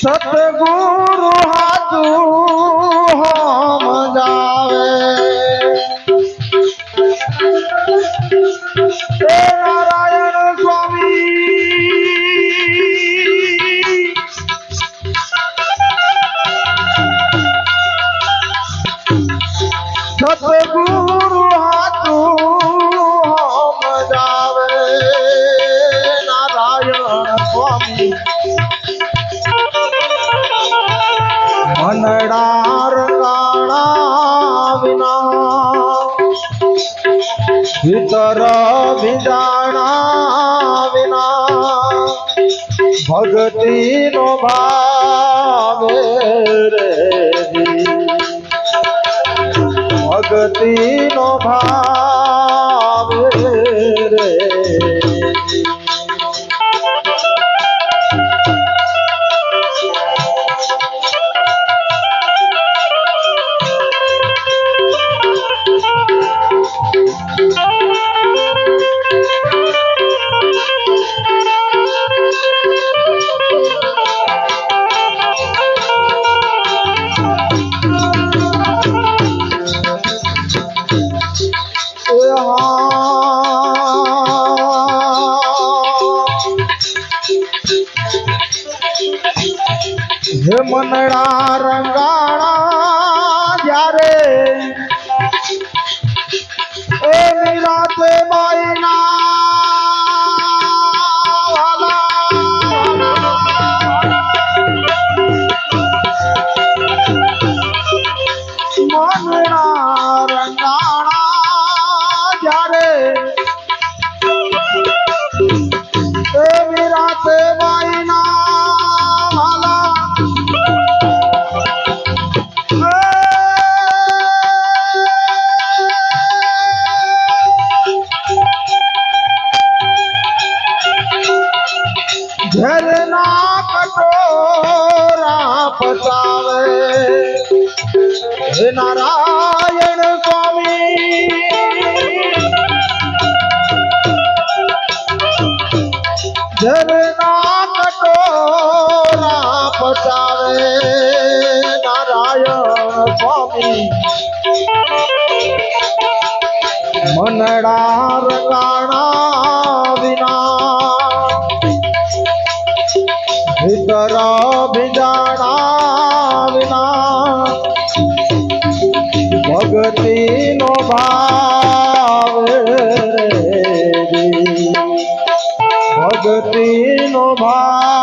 सतगुरु हाथू ભીતર ભીજાણા વિના ભક્તિ નો ભાવે રે હે મનડા રંગાણા જ્યારે એ નિરાતે બાઈના મનડા રંગાણા ઝરના કટોરા પતાવે હે નારાયણ સ્વામી. ઝરના કટોરા પતાવે નારાયણ સ્વામી. મનડા રંગાણા વિના ભીતર ભીજાણા વિના ભક્તિ નો ભાવ રે નો ભાવ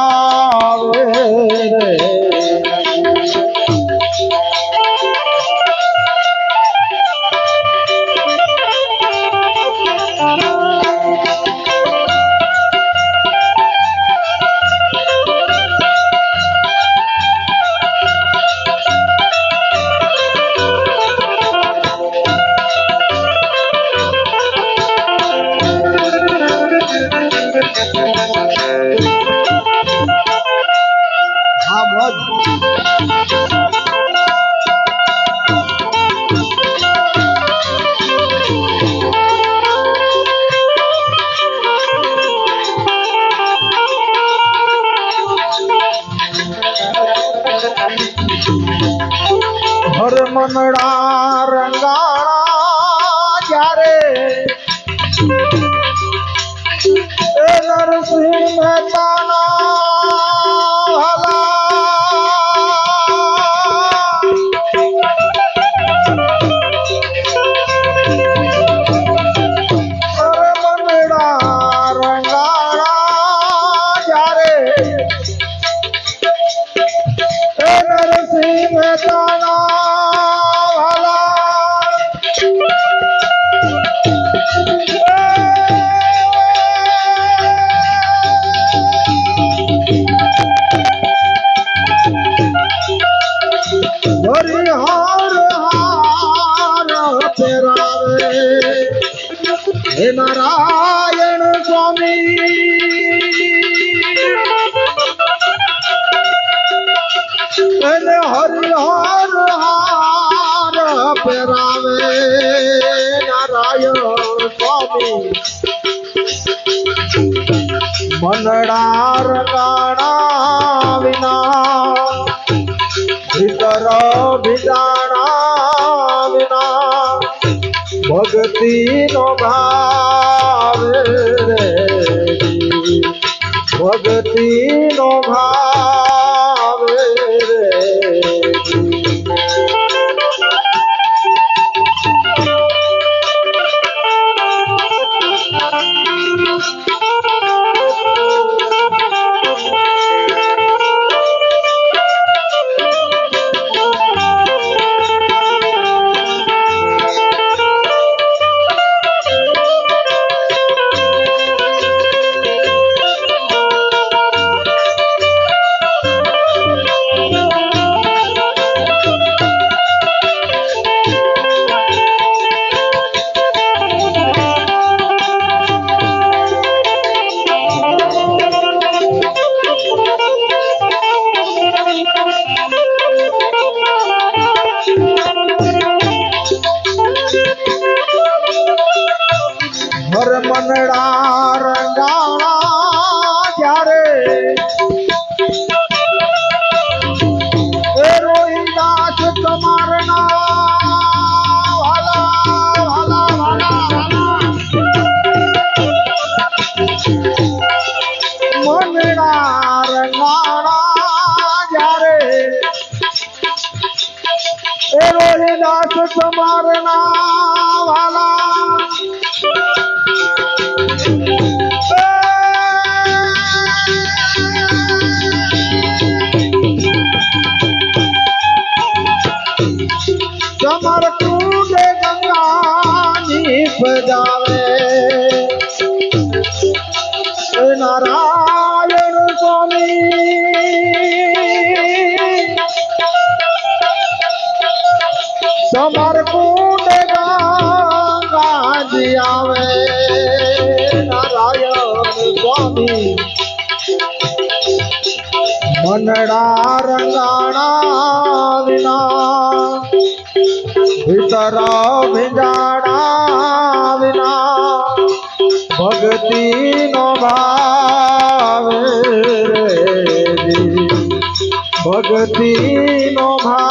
હર મનડા રંગાણા જ્યારે એ નરસિંહ મહેતાના હલા અરે મનડા રંગાણા જ્યારે એ નરસિંહ મહેતાના હે નારાયણ સ્વામી. એને હરિહર હાર પહેરાવે નારાયણ સ્વામી. મનડાર રંગાણા ભક્તિ નો ભાવ ભક્તિ નો ભાવ তোমার না મનડા રંગાણા વિના ભીતર ભીંજાડા વિના ભક્તિ નો ભાવ નો ભાવ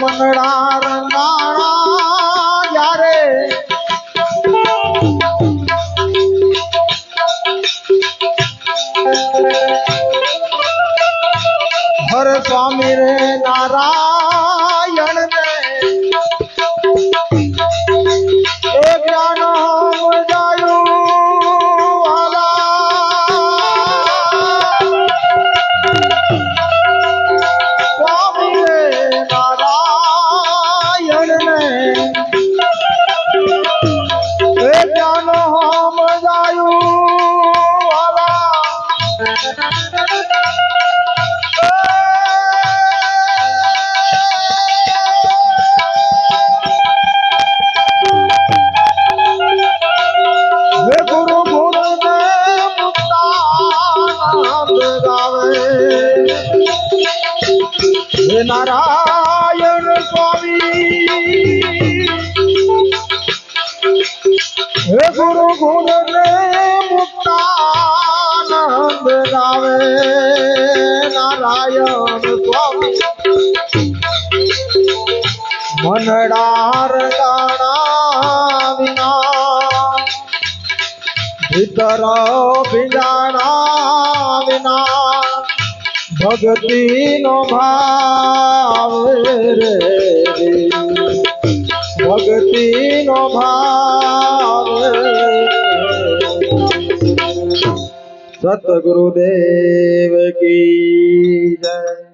મનડા રંગાણા જ્યારે હર સ્વામી રે નારાયણ હે ગુરુ ગુણ ને મુક્તાનંદ ગાવે નારાયણ સ્વામી. મનડાર ગાણા વિના. ભીતર ભીંજાણા વિના. ભક્તિ નો ભાવ રે. ભક્તિ નો ભાવ. સતગુરુદેવ કી જય.